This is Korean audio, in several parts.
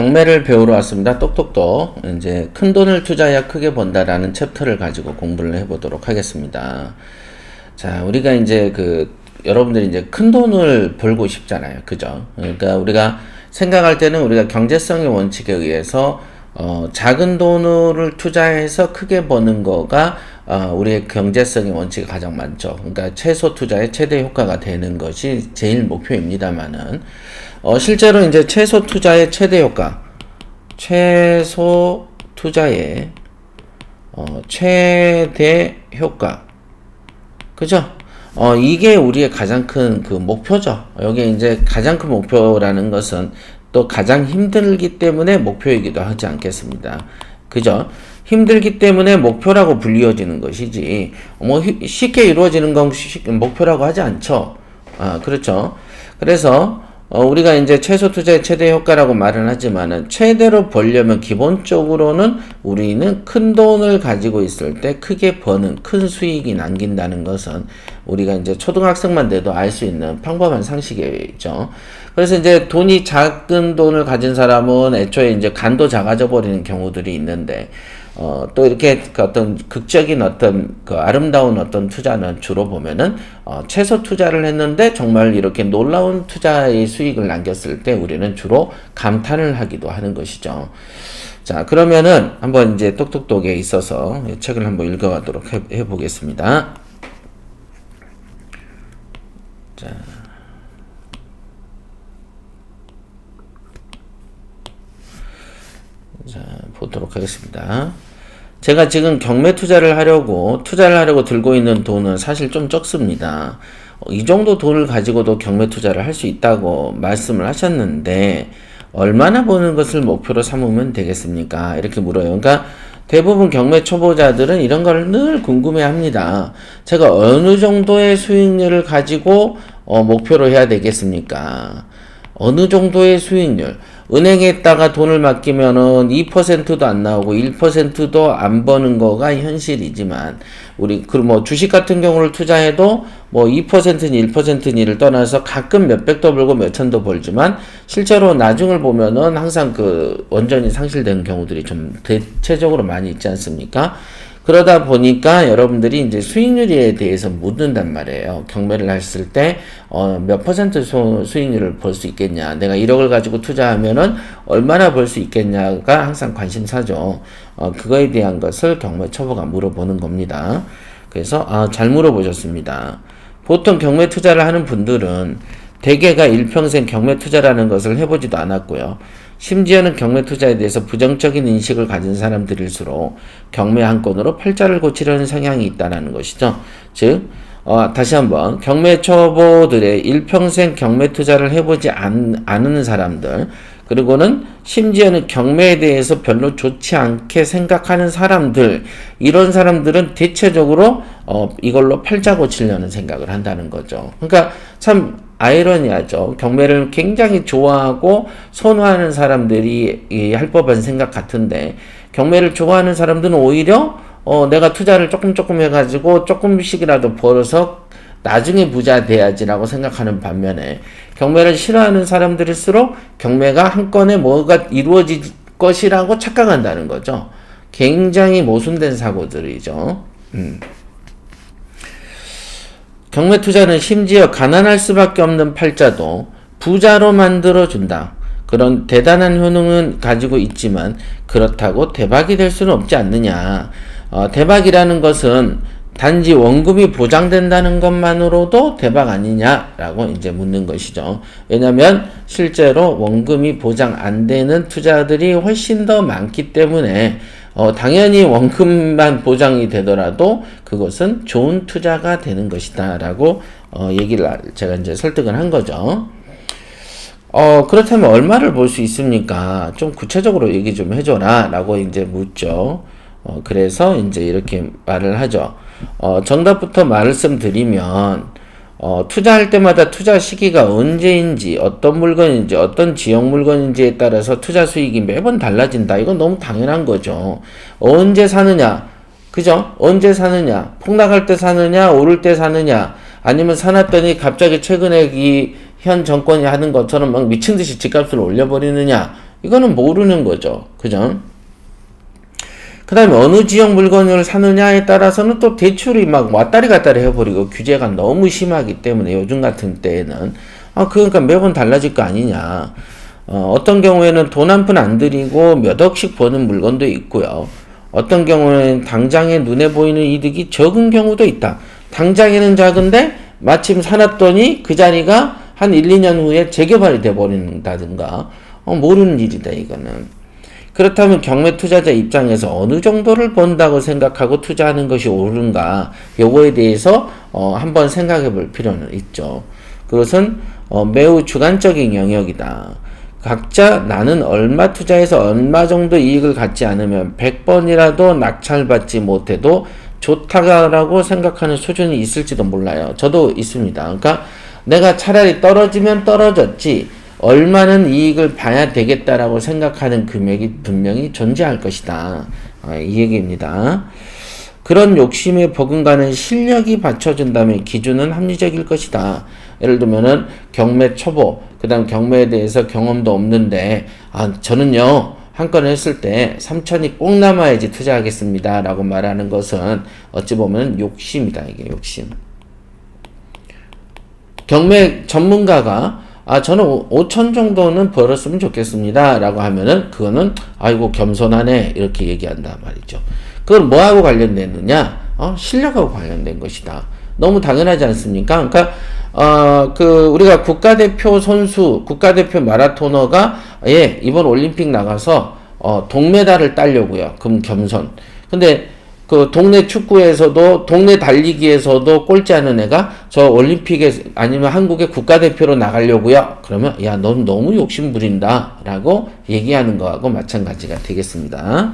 경매를 배우러 왔습니다. 똑똑똑. 이제 큰 돈을 투자해야 크게 번다라는 챕터를 가지고 공부를 해보도록 하겠습니다. 자, 우리가 이제 그 여러분들이 이제 큰 돈을 벌고 싶잖아요. 그죠? 그러니까 우리가 생각할 때는 우리가 경제성의 원칙에 의해서 어, 작은 돈을 투자해서 크게 버는 거가 어, 우리의 경제성의 원칙이 가장 많죠. 그러니까 최소 투자의 최대 효과가 되는 것이 제일 목표입니다만은 어, 실제로 이제 최소 투자의 최대 효과, 최소 투자의 어, 최대 효과, 그죠? 어, 이게 우리의 가장 큰 그 목표죠. 여기 이제 가장 큰 목표라는 것은 또 가장 힘들기 때문에 목표이기도 하지 않겠습니다. 그죠? 힘들기 때문에 목표라고 불리워지는 것이지, 뭐, 쉽게 이루어지는 건 목표라고 하지 않죠. 아, 그렇죠. 그래서, 어, 우리가 이제 최소 투자의 최대 효과라고 말은 하지만은 최대로 벌려면 기본적으로는 우리는 큰 돈을 가지고 있을 때 크게 버는 큰 수익이 남긴다는 것은 우리가 이제 초등학생만 돼도 알 수 있는 평범한 상식이죠. 그래서 이제 돈이 작은 돈을 가진 사람은 애초에 이제 간도 작아져 버리는 경우들이 있는데 어, 또 이렇게 그 어떤 극적인 어떤 그 아름다운 어떤 투자는 주로 보면은 어, 최소 투자를 했는데 정말 이렇게 놀라운 투자의 수익을 남겼을 때 우리는 주로 감탄을 하기도 하는 것이죠. 자, 그러면은 한번 이제 똑똑똑에 있어서 책을 한번 읽어가도록 해, 해보겠습니다. 자. 자, 보도록 하겠습니다. 제가 지금 경매 투자를 하려고, 투자를 하려고 들고 있는 돈은 사실 좀 적습니다. 어, 이 정도 돈을 가지고도 경매 투자를 할 수 있다고 말씀을 하셨는데, 얼마나 버는 것을 목표로 삼으면 되겠습니까? 이렇게 물어요. 그러니까 대부분 경매 초보자들은 이런 걸늘 궁금해 합니다. 제가 어느 정도의 수익률을 가지고 어, 목표로 해야 되겠습니까? 어느 정도의 수익률? 은행에다가 돈을 맡기면은 2%도 안 나오고 1%도 안 버는 거가 현실이지만 우리 그 뭐 주식 같은 경우를 투자해도 뭐 2%니 1%니를 떠나서 가끔 몇백도 벌고 몇천도 벌지만 실제로 나중을 보면은 항상 그 원전이 상실되는 경우들이 좀 대체적으로 많이 있지 않습니까? 그러다 보니까 여러분들이 이제 수익률에 대해서 묻는단 말이에요. 경매를 했을 때, 어, 몇 퍼센트 수, 수익률을 벌 수 있겠냐. 내가 1억을 가지고 투자하면은 얼마나 벌 수 있겠냐가 항상 관심사죠. 어, 그거에 대한 것을 경매 초보가 물어보는 겁니다. 그래서, 아, 잘 물어보셨습니다. 보통 경매 투자를 하는 분들은 대개가 일평생 경매 투자라는 것을 해보지도 않았고요. 심지어는 경매 투자에 대해서 부정적인 인식을 가진 사람들일수록 경매 한 건으로 팔자를 고치려는 성향이 있다는 것이죠. 즉, 어, 다시 한번 경매 초보들의 일평생 경매 투자를 해보지 않, 않은 사람들 그리고는 심지어는 경매에 대해서 별로 좋지 않게 생각하는 사람들 이런 사람들은 대체적으로 어, 이걸로 팔자 고 치려는 생각을 한다는 거죠. 그러니까 참 아이러니하죠. 경매를 굉장히 좋아하고 선호하는 사람들이 할 법한 생각 같은데 경매를 좋아하는 사람들은 오히려 어, 내가 투자를 조금 조금 해가지고 조금씩이라도 벌어서 나중에 부자 돼야지라고 생각하는 반면에 경매를 싫어하는 사람들일수록 경매가 한 건에 뭐가 이루어질 것이라고 착각한다는 거죠. 굉장히 모순된 사고들이죠. 음. 경매 투자는 심지어 가난할 수밖에 없는 팔자도 부자로 만들어 준다. 그런 대단한 효능은 가지고 있지만 그렇다고 대박이 될 수는 없지 않느냐. 어, 대박이라는 것은 단지 원금이 보장된다는 것만으로도 대박 아니냐라고 이제 묻는 것이죠. 왜냐하면 실제로 원금이 보장 안 되는 투자들이 훨씬 더 많기 때문에 어, 당연히 원금만 보장이 되더라도 그것은 좋은 투자가 되는 것이다라고 어, 얘기를 제가 이제 설득을 한 거죠. 어, 그렇다면 얼마를 볼 수 있습니까? 좀 구체적으로 얘기 좀 해줘라 라고 이제 묻죠. 어, 그래서 이제 이렇게 말을 하죠. 어, 정답부터 말씀드리면 어, 투자할 때마다 투자 시기가 언제인지, 어떤 물건인지, 어떤 지역 물건인지에 따라서 투자 수익이 매번 달라진다. 이건 너무 당연한 거죠. 언제 사느냐? 그죠? 언제 사느냐? 폭락할 때 사느냐? 오를 때 사느냐? 아니면 사놨더니 갑자기 최근에 이 현 정권이 하는 것처럼 막 미친 듯이 집값을 올려버리느냐? 이거는 모르는 거죠. 그죠? 그 다음에 어느 지역 물건을 사느냐에 따라서는 또 대출이 막 왔다리 갔다리 해버리고 규제가 너무 심하기 때문에 요즘 같은 때에는. 아 그러니까 매번 달라질 거 아니냐. 어, 어떤 경우에는 돈 한 푼 안 들이고 몇 억씩 버는 물건도 있고요. 어떤 경우에는 당장에 눈에 보이는 이득이 적은 경우도 있다. 당장에는 작은데 마침 사놨더니 그 자리가 한 1, 2년 후에 재개발이 돼버린다든가. 어, 모르는 일이다 이거는 그렇다면 경매 투자자 입장에서 어느 정도를 본다고 생각하고 투자하는 것이 옳은가 요거에 대해서 어, 한번 생각해 볼 필요는 있죠. 그것은 어, 매우 주관적인 영역이다. 각자 나는 얼마 투자해서 얼마 정도 이익을 갖지 않으면 100번이라도 낙찰받지 못해도 좋다라고 생각하는 수준이 있을지도 몰라요. 저도 있습니다. 그러니까 내가 차라리 떨어지면 떨어졌지 얼마는 이익을 봐야 되겠다라고 생각하는 금액이 분명히 존재할 것이다. 아, 이 얘기입니다. 그런 욕심에 버금가는 실력이 받쳐준다면 기준은 합리적일 것이다. 예를 들면은 경매 초보, 그 다음 경매에 대해서 경험도 없는데, 아, 저는요, 한건 했을 때 3천이 꼭 남아야지 투자하겠습니다. 라고 말하는 것은 어찌 보면 욕심이다. 이게 욕심. 경매 전문가가 아, 저는 5천 정도는 벌었으면 좋겠습니다. 라고 하면은, 그거는, 아이고, 겸손하네. 이렇게 얘기한단 말이죠. 그건 뭐하고 관련됐느냐? 어, 실력하고 관련된 것이다. 너무 당연하지 않습니까? 그러니까, 어, 그, 우리가 국가대표 선수, 국가대표 마라토너가, 예, 이번 올림픽 나가서, 어, 동메달을 따려고요. 그럼 겸손. 근데, 그 동네 축구에서도 동네 달리기에서도 꼴찌 하는 애가 저 올림픽에 아니면 한국의 국가대표로 나가려고요. 그러면 야, 넌 너무 욕심 부린다라고 얘기하는 거하고 마찬가지가 되겠습니다.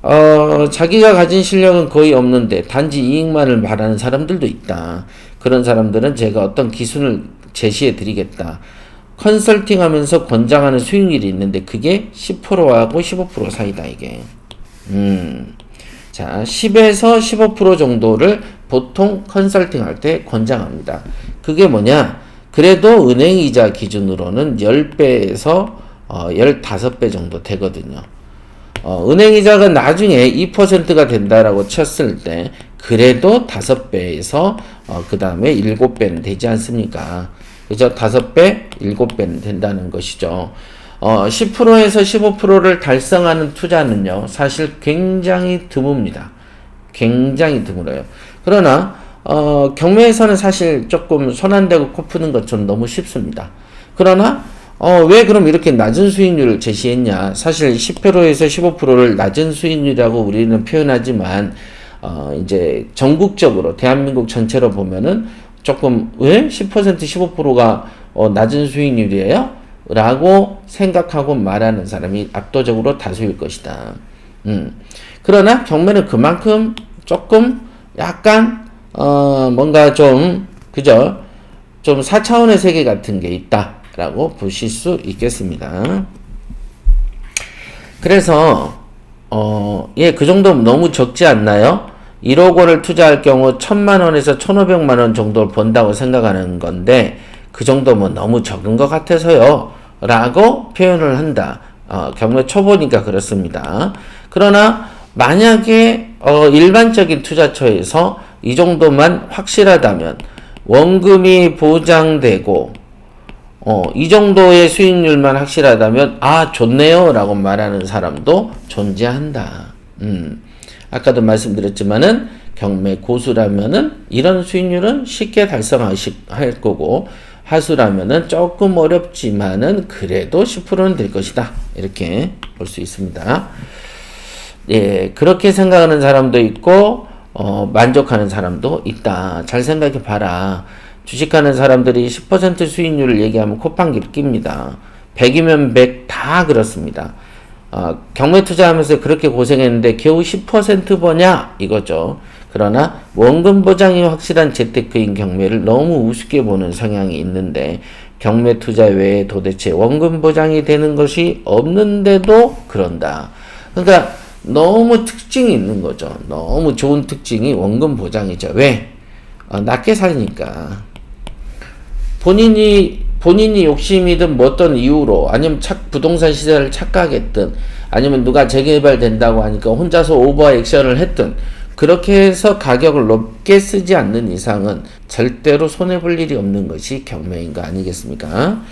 어, 자기가 가진 실력은 거의 없는데 단지 이익만을 바라는 사람들도 있다. 그런 사람들은 제가 어떤 기준을 제시해 드리겠다. 컨설팅 하면서 권장하는 수익률이 있는데 그게 10%하고 15% 사이다 이게. 음. 자, 10에서 15% 정도를 보통 컨설팅 할 때 권장합니다. 그게 뭐냐? 그래도 은행 이자 기준으로는 10배에서 어, 15배 정도 되거든요. 어, 은행 이자가 나중에 2%가 된다라고 쳤을 때 그래도 5배에서 어, 그 다음에 7배는 되지 않습니까? 그죠? 5배, 7배는 된다는 것이죠. 어, 10%에서 15%를 달성하는 투자는요, 사실 굉장히 드뭅니다. 굉장히 드물어요. 그러나, 어, 경매에서는 사실 조금 손 안 대고 코 푸는 것처럼 너무 쉽습니다. 그러나, 어, 왜 그럼 이렇게 낮은 수익률을 제시했냐? 사실 10%에서 15%를 낮은 수익률이라고 우리는 표현하지만, 어, 이제 전국적으로, 대한민국 전체로 보면은 조금, 왜? 10% 15%가 어, 낮은 수익률이에요? 라고 생각하고 말하는 사람이 압도적으로 다수일 것이다. 음. 그러나 경매는 그만큼 조금 약간 어 뭔가 좀 그죠? 좀 4차원의 세계 같은 게 있다라고 보실 수 있겠습니다. 그래서 어, 예, 그 정도 너무 적지 않나요? 1억 원을 투자할 경우 1000만 원에서 1500만 원 정도 번다고 생각하는 건데 그 정도면 너무 적은 것 같아서요. 라고 표현을 한다. 어, 경매 초보니까 그렇습니다. 그러나 만약에 어, 일반적인 투자처에서 이 정도만 확실하다면 원금이 보장되고 어, 이 정도의 수익률만 확실하다면 아 좋네요 라고 말하는 사람도 존재한다. 음. 아까도 말씀드렸지만은 경매 고수라면은 이런 수익률은 쉽게 달성하실 거고 하수라면은 조금 어렵지만은 그래도 10%는 될 것이다. 이렇게 볼 수 있습니다. 예, 그렇게 생각하는 사람도 있고, 어, 만족하는 사람도 있다. 잘 생각해 봐라. 주식하는 사람들이 10% 수익률을 얘기하면 콧방귀를 낍니다. 100이면 100 다 그렇습니다. 어, 경매 투자하면서 그렇게 고생했는데 겨우 10% 버냐? 이거죠. 그러나 원금 보장이 확실한 재테크인 경매를 너무 우습게 보는 성향이 있는데 경매 투자 외에 도대체 원금 보장이 되는 것이 없는데도 그런다. 그러니까 너무 특징이 있는 거죠. 너무 좋은 특징이 원금 보장이죠. 왜? 어, 낮게 살니까. 본인이 본인이 욕심이든 뭐 어떤 이유로 아니면 착 부동산 시세를 착각했든 아니면 누가 재개발된다고 하니까 혼자서 오버 액션을 했든 그렇게 해서 가격을 높게 쓰지 않는 이상은 절대로 손해 볼 일이 없는 것이 경매인 거 아니겠습니까?